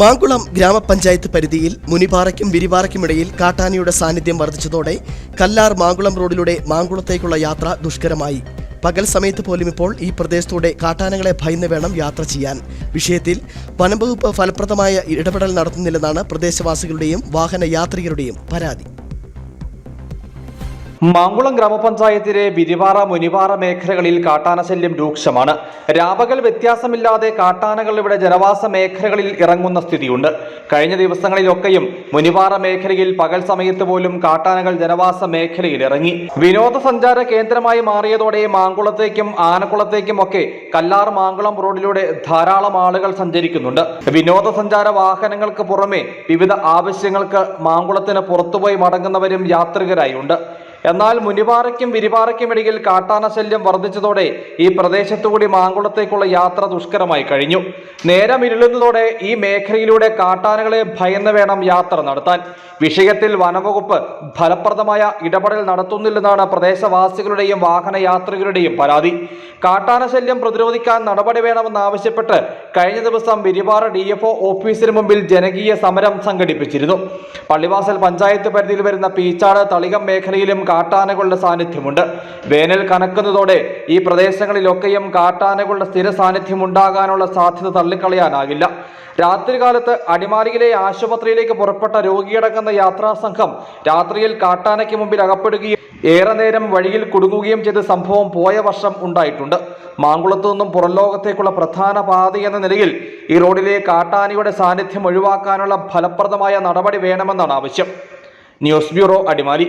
മാങ്കുളം ഗ്രാമപഞ്ചായത്ത് പരിധിയിൽ മുനിപാറയ്ക്കും വിരിപാറയ്ക്കുമിടയിൽ കാട്ടാനയുടെ സാന്നിധ്യം വർദ്ധിച്ചതോടെ കല്ലാർ മാങ്കുളം റോഡിലൂടെ മാങ്കുളത്തേക്കുള്ള യാത്ര ദുഷ്കരമായി. പകൽ സമയത്ത് പോലും ഇപ്പോൾ ഈ പ്രദേശത്തൂടെ കാട്ടാനകളെ ഭയന്ന് വേണം യാത്ര ചെയ്യാൻ. വിഷയത്തിൽ വനംവകുപ്പ് ഫലപ്രദമായ ഇടപെടൽ നടത്തുന്നില്ലെന്നാണ് പ്രദേശവാസികളുടെയും വാഹന യാത്രികരുടെയും പരാതി. മാങ്കുളം ഗ്രാമപഞ്ചായത്തിലെ വിരിവാറ മുനിവാറ മേഖലകളിൽ കാട്ടാന ശല്യം രൂക്ഷമാണ്. രാപകൽ വ്യത്യാസമില്ലാതെ കാട്ടാനകൾ ഇവിടെ ജനവാസ മേഖലകളിൽ ഇറങ്ങുന്ന സ്ഥിതിയുണ്ട്. കഴിഞ്ഞ ദിവസങ്ങളിലൊക്കെയും മുനിവാറ മേഖലയിൽ പകൽ സമയത്ത് പോലും കാട്ടാനകൾ ജനവാസ മേഖലയിൽ ഇറങ്ങി. വിനോദസഞ്ചാര കേന്ദ്രമായി മാറിയതോടെ മാങ്കുളത്തേക്കും ആനക്കുളത്തേക്കും ഒക്കെ കല്ലാർ മാങ്കുളം റോഡിലൂടെ ധാരാളം ആളുകൾ സഞ്ചരിക്കുന്നുണ്ട്. വിനോദസഞ്ചാര വാഹനങ്ങൾക്ക് പുറമെ വിവിധ ആവശ്യങ്ങൾക്ക് മാങ്കുളത്തിന് പുറത്തുപോയി മടങ്ങുന്നവരും യാത്രികരായി ഉണ്ട് എന്നാൽ മുനിപാറയ്ക്കും വിരിപാറയ്ക്കും ഇടയിൽ കാട്ടാന ശല്യം വർദ്ധിച്ചതോടെ ഈ പ്രദേശത്തുകൂടി മാങ്കുളത്തേക്കുള്ള യാത്ര ദുഷ്കരമായി കഴിഞ്ഞു. നേരം ഇരുളുന്നതോടെ ഈ മേഖലയിലൂടെ കാട്ടാനകളെ ഭയന്ന് വേണം യാത്ര നടത്താൻ. വിഷയത്തിൽ വനവകുപ്പ് ഫലപ്രദമായ ഇടപെടൽ നടത്തുന്നില്ലെന്നാണ് പ്രദേശവാസികളുടെയും വാഹന യാത്രികരുടെയും പരാതി. കാട്ടാന ശല്യം പ്രതിരോധിക്കാൻ നടപടി വേണമെന്നാവശ്യപ്പെട്ട് കഴിഞ്ഞ ദിവസം വിരിപാറ ഡി എഫ് ഓഫീസിന് മുമ്പിൽ ജനകീയ സമരം സംഘടിപ്പിച്ചിരുന്നു. പള്ളിവാസൽ പഞ്ചായത്ത് പരിധിയിൽ വരുന്ന പീച്ചാട് തളികം മേഖലയിലും കാട്ടാനകളുടെ സാന്നിധ്യമുണ്ട്. വേനൽ കനക്കുന്നതോടെ ഈ പ്രദേശങ്ങളിലൊക്കെയും കാട്ടാനകളുടെ സ്ഥിര സാന്നിധ്യം ഉണ്ടാകാനുള്ള സാധ്യത തള്ളിക്കളയാനാകില്ല. രാത്രികാലത്ത് അടിമാലിയിലെ ആശുപത്രിയിലേക്ക് പുറപ്പെട്ട രോഗിയടങ്ങുന്ന യാത്രാ സംഘം രാത്രിയിൽ കാട്ടാനയ്ക്ക് മുമ്പിൽ അകപ്പെടുകയും ഏറെ നേരം വഴിയിൽ കുടുങ്ങുകയും ചെയ്ത സംഭവം പോയ വർഷം ഉണ്ടായിട്ടുണ്ട്. മാങ്കുളത്തു നിന്നും പുറംലോകത്തേക്കുള്ള പ്രധാന പാത എന്ന നിലയിൽ ഈ റോഡിലെ കാട്ടാനയുടെ സാന്നിധ്യം ഒഴിവാക്കാനുള്ള ഫലപ്രദമായ നടപടി വേണമെന്നാണ് ആവശ്യം. News bureau Adimali.